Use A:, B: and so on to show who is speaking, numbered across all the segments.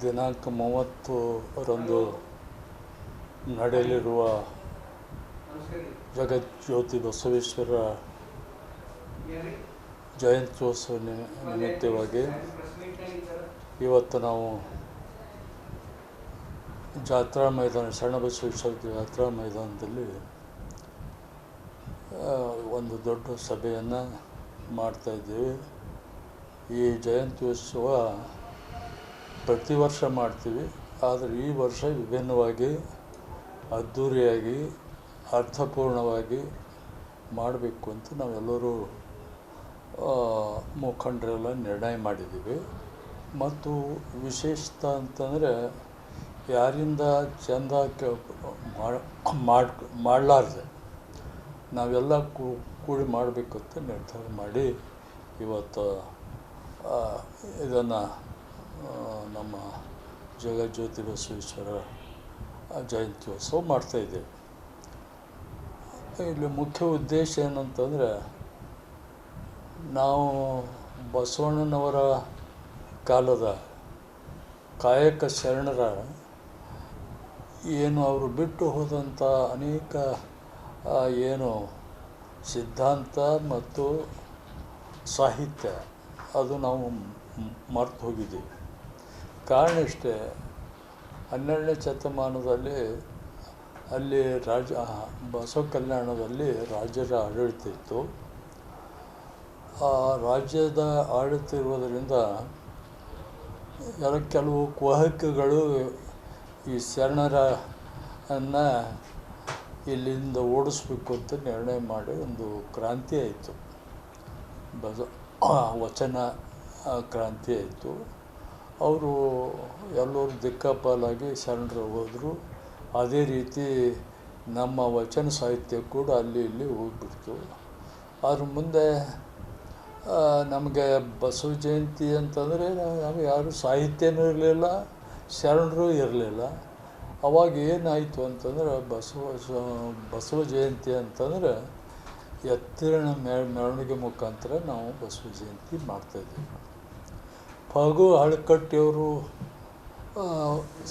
A: ದಿನಾಂಕ ಮೂವತ್ತರಂದು ನಡೆಯಲಿರುವ ಜಗಜ್ಯೋತಿ ಬಸವೇಶ್ವರ ಜಯಂತ್ಯೋತ್ಸವ ನಿಮಿತ್ತವಾಗಿ ಇವತ್ತು ನಾವು ಜಾತ್ರಾ ಮೈದಾನ ಶರಣಬಸವೇಶ್ವರ ಜಾತ್ರಾ ಮೈದಾನದಲ್ಲಿ ಒಂದು ದೊಡ್ಡ ಸಭೆಯನ್ನು ಮಾಡ್ತಾಯಿದ್ದೀವಿ ಈ ಜಯಂತ್ಯೋತ್ಸವ ಪ್ರತಿ ವರ್ಷ ಮಾಡ್ತೀವಿ, ಆದರೆ ಈ ವರ್ಷ ವಿಭಿನ್ನವಾಗಿ ಅದ್ಧೂರಿಯಾಗಿ ಅರ್ಥಪೂರ್ಣವಾಗಿ ಮಾಡಬೇಕು ಅಂತ ನಾವೆಲ್ಲರೂ ಮುಖಂಡರೆಲ್ಲ ನಿರ್ಣಯ ಮಾಡಿದ್ದೀವಿ. ಮತ್ತು ವಿಶೇಷತ ಅಂತಂದರೆ, ಯಾರಿಂದ ಚಂದ ಮಾಡಿ ಮಾಡಲಾರ್ದೆ, ನಾವೆಲ್ಲ ಕೂಡಿ ಮಾಡಬೇಕು ಅಂತ ನಿರ್ಧಾರ ಮಾಡಿ ಇವತ್ತು ಇದನ್ನು ನಮ್ಮ ಜಗಜ್ಯೋತಿ ಬಸವೇಶ್ವರ ಜಯಂತ್ಯೋತ್ಸವ ಮಾಡ್ತಾಯಿದ್ದೇವೆ ಇಲ್ಲಿ ಮುಖ್ಯ ಉದ್ದೇಶ ಏನಂತಂದರೆ, ನಾವು ಬಸವಣ್ಣನವರ ಕಾಲದ ಕಾಯಕ ಶರಣರ ಏನು ಅವರು ಬಿಟ್ಟು ಹೋದಂಥ ಅನೇಕ ಏನು ಸಿದ್ಧಾಂತ ಮತ್ತು ಸಾಹಿತ್ಯ, ಅದು ನಾವು ಮರ್ತು ಹೋಗಿದ್ದೀವಿ. ಕಾರಣ ಇಷ್ಟೇ. ಹನ್ನೆರಡನೇ ಶತಮಾನದಲ್ಲಿ ಅಲ್ಲಿ ರಾಜ ಬಸವ ಕಲ್ಯಾಣದಲ್ಲಿ ರಾಜ್ಯದ ಆಡಳಿತ ಇತ್ತು. ಆ ರಾಜ್ಯದ ಆಡಳಿತ ಇರುವುದರಿಂದ ಕೆಲವು ಕುಹಕಗಳು ಈ ಶರಣರ ಅನ್ನ ಇಲ್ಲಿಂದ ಓಡಿಸ್ಬೇಕು ಅಂತ ನಿರ್ಣಯ ಮಾಡಿ ಒಂದು ಕ್ರಾಂತಿ ಆಯಿತು. ಬಸ ವಚನ ಕ್ರಾಂತಿ ಆಯಿತು. ಅವರು ಎಲ್ಲರೂ ದಿಕ್ಕಾಪಾಲಾಗಿ ಶರಣರು ಹೋದರು. ಅದೇ ರೀತಿ ನಮ್ಮ ವಚನ ಸಾಹಿತ್ಯ ಕೂಡ ಅಲ್ಲಿ ಇಲ್ಲಿ ಹೋಗ್ಬಿಡ್ತು. ಅದ್ರ ಮುಂದೆ ನಮಗೆ ಬಸವ ಜಯಂತಿ ಅಂತಂದರೆ ನಮಗೆ ಯಾರು ಸಾಹಿತ್ಯನೂ ಇರಲಿಲ್ಲ, ಶರಣರು ಇರಲಿಲ್ಲ. ಅವಾಗ ಏನಾಯಿತು ಅಂತಂದ್ರೆ ಬಸವ ಬಸವ ಜಯಂತಿ ಅಂತಂದ್ರೆ ಮೆ ಮೆರವಣಿಗೆ ಮುಖಾಂತರ ನಾವು ಬಸವ ಜಯಂತಿ ಮಾಡ್ತಾಯಿದ್ದೀವಿ ಫಗು ಹಳಕಟ್ಟಿಯವರು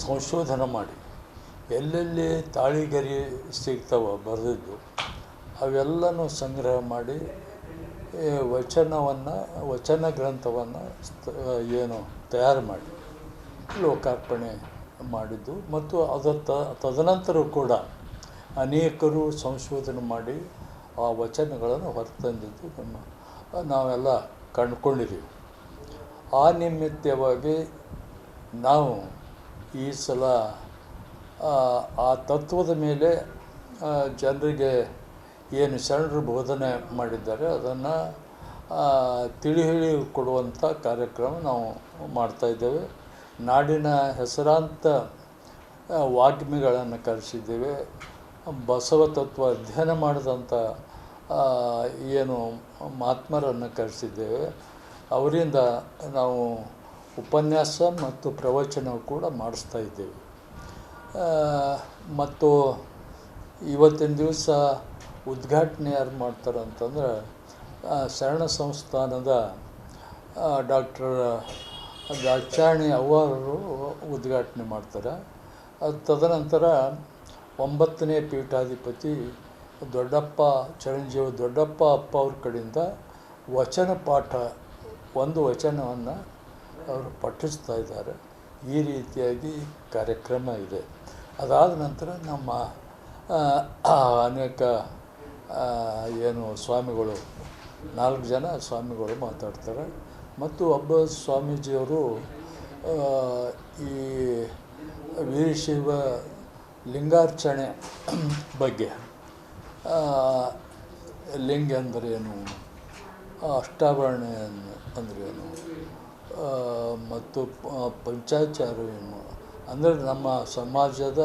A: ಸಂಶೋಧನೆ ಮಾಡಿ. ಎಲ್ಲೆಲ್ಲಿ ತಾಳಿಗರಿ ಸಿಗ್ತಾವ ಬರೆದಿದ್ದು, ಅವೆಲ್ಲನೂ ಸಂಗ್ರಹ ಮಾಡಿ ವಚನವನ್ನು, ವಚನ ಗ್ರಂಥವನ್ನು ಏನು ತಯಾರು ಮಾಡಿ, ಲೋಕಾರ್ಪಣೆ ಮಾಡಿದ್ದು. ಮತ್ತು ಅದರ ತ ತದನಂತರ ಕೂಡ ಅನೇಕರು ಸಂಶೋಧನೆ ಮಾಡಿ ಆ ವಚನಗಳನ್ನು ಹೊರತಂದಿದ್ದು ನಮ್ಮ, ನಾವೆಲ್ಲ ಕಂಡುಕೊಂಡಿದ್ದೀವಿ. ಆ ನಿಮಿತ್ತವಾಗಿ ನಾವು ಈ ಸಲ ಆ, ತತ್ವದ ಮೇಲೆ ಜನರಿಗೆ ಏನು ಶರಣರು ಬೋಧನೆ ಮಾಡಿದ್ದಾರೆ ಅದನ್ನು ತಿಳಿ ಹೇಳಿ ಕೊಡುವಂಥ ಕಾರ್ಯಕ್ರಮ ನಾವು ಮಾಡ್ತಾಯಿದ್ದೇವೆ ನಾಡಿನ ಹೆಸರಾಂತ ವಾಗ್ಮಿಗಳನ್ನು ಕರೆಸಿದ್ದೇವೆ. ಬಸವ ತತ್ವ ಅಧ್ಯಯನ ಮಾಡಿದಂಥ ಏನು ಮಹಾತ್ಮರನ್ನು ಕರೆಸಿದ್ದೇವೆ. ಅವರಿಂದ ನಾವು ಉಪನ್ಯಾಸ ಮತ್ತು ಪ್ರವಚನ ಕೂಡ ಮಾಡಿಸ್ತಾ ಇದ್ದೇವೆ. ಮತ್ತು ಇವತ್ತಿನ ದಿವಸ ಉದ್ಘಾಟನೆ ಯಾರು ಮಾಡ್ತಾರೆ ಅಂತಂದ್ರೆ ಶರಣ ಸಂಸ್ಥಾನದ ಡಾಕ್ಟರ್ ದಾಕ್ಷಾಣಿ ಅವರು ಉದ್ಘಾಟನೆ ಮಾಡ್ತಾರೆ. ತದನಂತರ ಒಂಬತ್ತನೇ ಪೀಠಾಧಿಪತಿ ದೊಡ್ಡಪ್ಪ, ಚಿರಂಜೀವಿ ದೊಡ್ಡಪ್ಪ ಅಪ್ಪ ಅವ್ರ ಕಡೆಯಿಂದ ವಚನ ಪಾಠ ಒಂದು ವಚನವನ್ನು ಅವರು ಪಠಿಸ್ತಾ ಇದ್ದಾರೆ. ಈ ರೀತಿಯಾಗಿ ಕಾರ್ಯಕ್ರಮ ಇದೆ. ಅದಾದ ನಂತರ ನಮ್ಮ ಅನೇಕ ಏನು ಸ್ವಾಮಿಗಳು, ನಾಲ್ಕು ಜನ ಸ್ವಾಮಿಗಳು ಮಾತಾಡ್ತಾರೆ. ಮತ್ತು ಒಬ್ಬ ಸ್ವಾಮೀಜಿಯವರು ಈ ವೀರಶೈವ ಲಿಂಗಾರ್ಚನೆ ಬಗ್ಗೆ ಲಿಂಗ ಅಂದರೆ ಅಂದ್ರೇನು ಅಷ್ಟಾಭರಣ ಅಂದರೆ ಏನು? ಮತ್ತು ಪಂಚಾಚಾರ ಏನು? ಅಂದರೆ ನಮ್ಮ ಸಮಾಜದ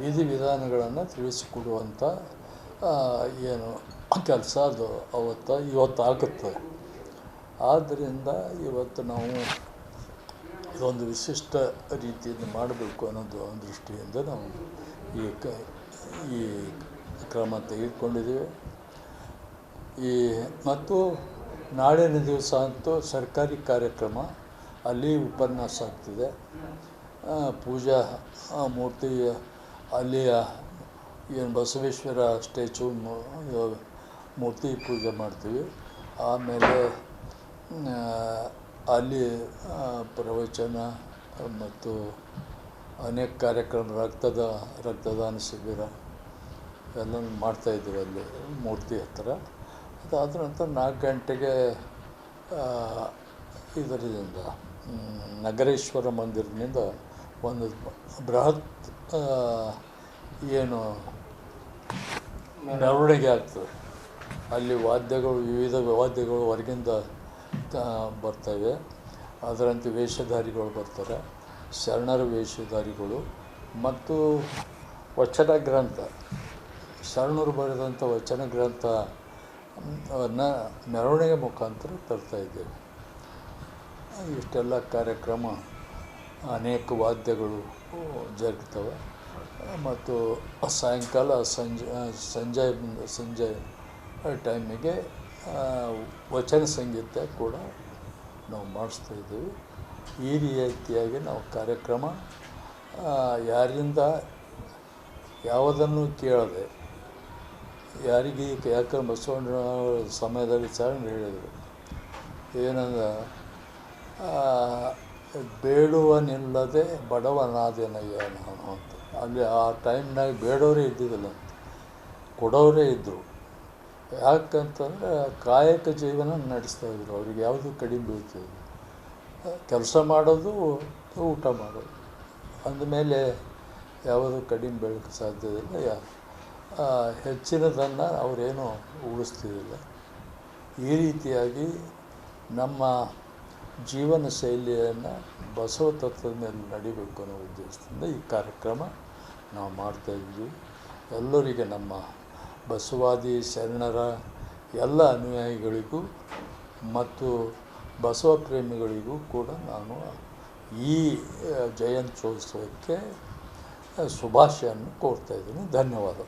A: ವಿಧಿ ವಿಧಾನಗಳನ್ನು ತಿಳಿಸಿಕೊಡುವಂಥ ಏನು ಕೆಲಸ ಅದು ಅವತ್ತು ಇವತ್ತು ಆಗುತ್ತೆ ಆದ್ದರಿಂದ ಇವತ್ತು ನಾವು ಇದೊಂದು ವಿಶಿಷ್ಟ ರೀತಿಯಿಂದ ಮಾಡಬೇಕು ಅನ್ನೋದು ದೃಷ್ಟಿಯಿಂದ ನಾವು ಈ ಕ, ಈ ಕ್ರಮ ತೆಗೆದುಕೊಂಡಿದ್ದೇವೆ. ಈ ಮತ್ತು ನಾಳಿನ ದಿವಸ ಅಂತೂ ಸರ್ಕಾರಿ ಕಾರ್ಯಕ್ರಮ ಅಲ್ಲಿ ಉಪನ್ಯಾಸ ಆಗ್ತಿದೆ. ಪೂಜಾ ಮೂರ್ತಿ, ಅಲ್ಲಿಯ ಏನು ಬಸವೇಶ್ವರ ಸ್ಟ್ಯಾಚು ಮೂರ್ತಿ ಪೂಜೆ ಮಾಡ್ತೀವಿ. ಆಮೇಲೆ ಅಲ್ಲಿ ಪ್ರವಚನ ಮತ್ತು ಅನೇಕ ಕಾರ್ಯಕ್ರಮ, ರಕ್ತದ, ರಕ್ತದಾನ ಶಿಬಿರ ಎಲ್ಲ ಮಾಡ್ತಾಯಿದ್ದೀವಿ ಅಲ್ಲಿ ಮೂರ್ತಿ ಹತ್ರ. ಅದಾದ ನಂತರ ನಾಲ್ಕು ಗಂಟೆಗೆ ಇದರಿಂದ ನಗರೇಶ್ವರ ಮಂದಿರದಿಂದ ಒಂದು ಬೃಹತ್ ಏನು ಮೆರವಣಿಗೆ ಆಗ್ತದೆ. ಅಲ್ಲಿ ವಾದ್ಯಗಳು, ವಿವಿಧ ವಾದ್ಯಗಳು ಹೊರಗಿಂದ ಬರ್ತವೆ. ಅದರಂತೆ ವೇಷಧಾರಿಗಳು ಬರ್ತಾರೆ. ಶರಣರ ವೇಷಧಾರಿಗಳು. ಮತ್ತು ವಚನ ಗ್ರಂಥ. ಶರಣರು ಬರೆದಂಥ ವಚನ ಗ್ರಂಥ ಅನ್ನು ಮೆರವಣಿಗೆ ಮುಖಾಂತರ ತರ್ತಾ ಇದ್ದೇವೆ. ಇಷ್ಟೆಲ್ಲ ಕಾರ್ಯಕ್ರಮ ಅನೇಕ ವಾದ್ಯಗಳು ಜರುಗ್ತವೆ. ಮತ್ತು ಸಾಯಂಕಾಲ ಸಂಜೆ ಸಂಜೆ ಸಂಜೆ ಟೈಮಿಗೆ ವಚನ ಸಂಗೀತ ಕೂಡ ನಾವು ಮಾಡಿಸ್ತಾ ಇದ್ದೀವಿ. ಈ ರೀತಿಯಾಗಿ ನಾವು ಕಾರ್ಯಕ್ರಮ ಯಾರಿಂದ ಯಾವುದನ್ನು ಕೇಳದೆ ಯಾರಿಗೆ ಯಾಕಂದ್ರೆ ಬಸವಣ್ಣ ಸಮಯದಲ್ಲಿ ಶರಣರು ಹೇಳಿದರು. ಏನಂದ್ರೆ ಆ, ಬೇಡುವನಿಲ್ಲದೆ ಬಡವನಾದೇನಯ್ಯ ನಾನು ಅಂತ. ಅಲ್ಲಿ ಆ ಟೈಮ್ನಾಗ ಬೇಡವರೇ ಇದ್ದಿದ್ದಿಲ್ಲ ಕೊಡೋರೇ ಇದ್ದರು ಯಾಕಂತಂದರೆ ಕಾಯಕ ಜೀವನ ನಡೆಸ್ತಾ ಇದ್ರು. ಅವ್ರಿಗೆ ಯಾವುದು ಕಡಿಮೆ ಬೀಳ್ತಿದ್ರು ಕೆಲಸ ಮಾಡೋದು ಊಟ ಮಾಡೋದು. ಅಂದಮೇಲೆ ಯಾವುದು ಕಡಿಮೆ ಬೆಳಕು ಸಾಧ್ಯವಿಲ್ಲ ಯಾರು. ಹೆಚ್ಚಿನದನ್ನು ಅವರೇನು ಉಳಿಸ್ತಿದ್ದಿಲ್ಲ. ಈ ರೀತಿಯಾಗಿ ನಮ್ಮ ಜೀವನ ಶೈಲಿಯನ್ನು ಬಸವ ತತ್ವದ ಮೇಲೆ ನಡಿಬೇಕು ಅನ್ನೋ ಉದ್ದೇಶದಿಂದ ಈ ಕಾರ್ಯಕ್ರಮ ನಾವು ಮಾಡ್ತಾಯಿದ್ವಿ ಎಲ್ಲರಿಗೆ ನಮ್ಮ ಬಸವಾದಿ ಶರಣರ ಎಲ್ಲ ಅನುಯಾಯಿಗಳಿಗೂ ಮತ್ತು ಬಸವ ಪ್ರೇಮಿಗಳಿಗೂ ಕೂಡ ನಾನು ಈ ಜಯಂತ್ಯೋತ್ಸವಕ್ಕೆ ಶುಭಾಶಯನ್ನು ಕೋರ್ತಾ ಇದ್ದೀನಿ. ಧನ್ಯವಾದ